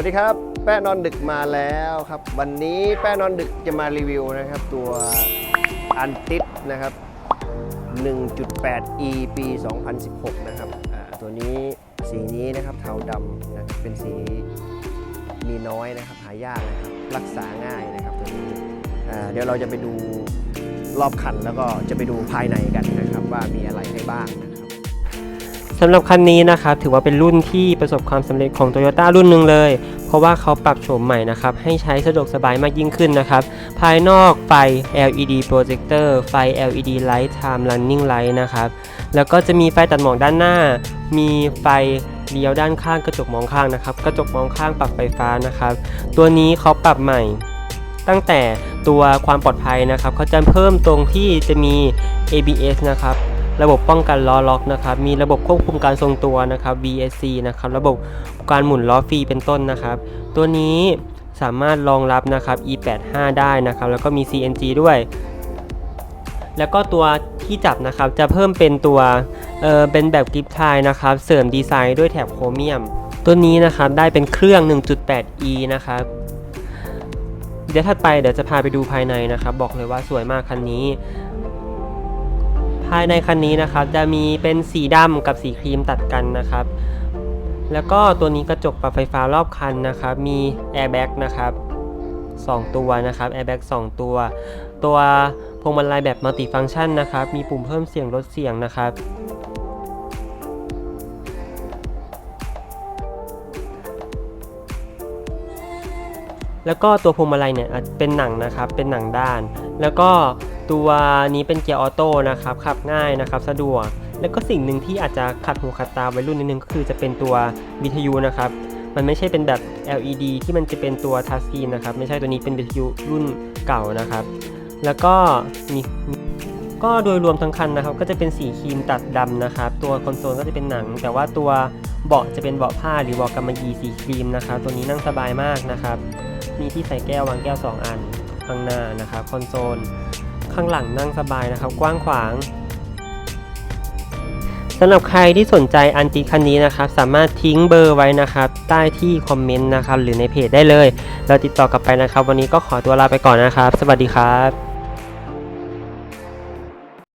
วัสดีครับ แป้นอนดึกมาแล้วครับ วันนี้แป้นอนดึกจะมารีวิวนะครับ ตัวอันติดนะครับ 1.8e ปี 2016 นะครับอ่าตัวนี้สีนี้นะครับเทาดำนะครับเป็นสีมีน้อยนะครับ หายากนะครับรักษาง่ายนะครับตัวนี้อ่าเดี๋ยวเราจะไปดูรอบคันแล้วก็จะไปดูภายในกันนะครับ ว่ามีอะไรให้บ้างนะ สำหรับคันนี้นะครับถือว่าเป็นรุ่นที่ประสบความสำเร็จของ Toyota รุ่นหนึ่งเลย เพราะว่าเขาปรับโฉมใหม่นะครับให้ใช้สะดวกสบายมากยิ่งขึ้นนะครับ ภายนอกไฟ LED projector ไฟ LED light time running light นะครับ แล้วก็จะมีไฟตัดหมอกด้านหน้า มีไฟเลี้ยวด้านข้างกระจกมองข้างนะครับ กระจกมองข้างปรับไฟฟ้านะครับ ตัวนี้เขาปรับใหม่ตั้งแต่ตัวความปลอดภัยนะครับเขาจะเพิ่มตรงที่จะมี ABS นะครับ ระบบป้องกันล้อล็อกนะครับ มีระบบควบคุมการทรงตัวนะครับ VSC นะครับ ระบบการหมุนล้อฟรีเป็นต้นนะครับ ตัวนี้สามารถรองรับนะครับ E85 ได้นะครับ แล้วก็มี CNG ด้วย แล้วก็ตัวที่จับนะครับ จะเพิ่มเป็นตัวเออเป็นแบบกริปทายนะครับ เสริมดีไซน์ด้วยแถบโครเมียม ตัวนี้นะครับได้เป็นเครื่อง 1.8e นะครับเดี๋ยวถัดไปเดี๋ยวจะพาไปดูภายในนะครับ บอกเลยว่าสวยมากคันนี้ ภายในคันนี้นะครับจะมีเป็นสีดำกับสีครีมตัดกันนะครับ แล้วก็ตัวนี้กระจกปรับไฟฟ้ารอบคันนะครับ มีแอร์แบ็กนะครับ2 ตัวนะครับแอร์แบ็ก2ตัว ตัวพวงมาลัยแบบมัลติฟังก์ชันนะครับ มีปุ่มเพิ่มเสียงลดเสียงนะครับ แล้วก็ตัวพวงมาลัยเนี่ยเป็นหนังนะครับเป็นหนังด้าน แล้วก็ตัวนี้เป็นเกียร์ออโต้นะครับขับง่ายนะครับสะดวก แล้วก็สิ่งหนึ่งที่อาจจะขัดหูขัดตาวัยรุ่นนิดนึงก็คือจะเป็นตัววิทยุนะครับมันไม่ใช่เป็นแบบ LED ที่มันจะเป็นตัวทัชสกรีนนะครับไม่ใช่ตัวนี้เป็นวิทยุรุ่นเก่านะครับ แล้วก็มีก็โดยรวมทั้งคันนะครับ ก็จะเป็นสีครีมตัดดำนะครับ ตัวคอนโซลก็จะเป็นหนัง แต่ว่าตัวเบาะจะเป็นเบาะผ้าหรือเบาะกำมะหยี่สีครีมนะครับ ตัวนี้นั่งสบายมากนะครับ มีที่ใส่แก้ววางแก้ว 2 อัน ข้างหน้านะครับคอนโซล ข้างหลังนั่งสบายนะครับ กว้างขวางสำหรับใครที่สนใจอันติคันนี้นะครับ สามารถทิ้งเบอร์ไว้นะครับ ใต้ที่คอมเมนต์นะครับ หรือในเพจได้เลย เราติดต่อกลับไปนะครับ วันนี้ก็ขอตัวลาไปก่อนนะครับ สวัสดีครับ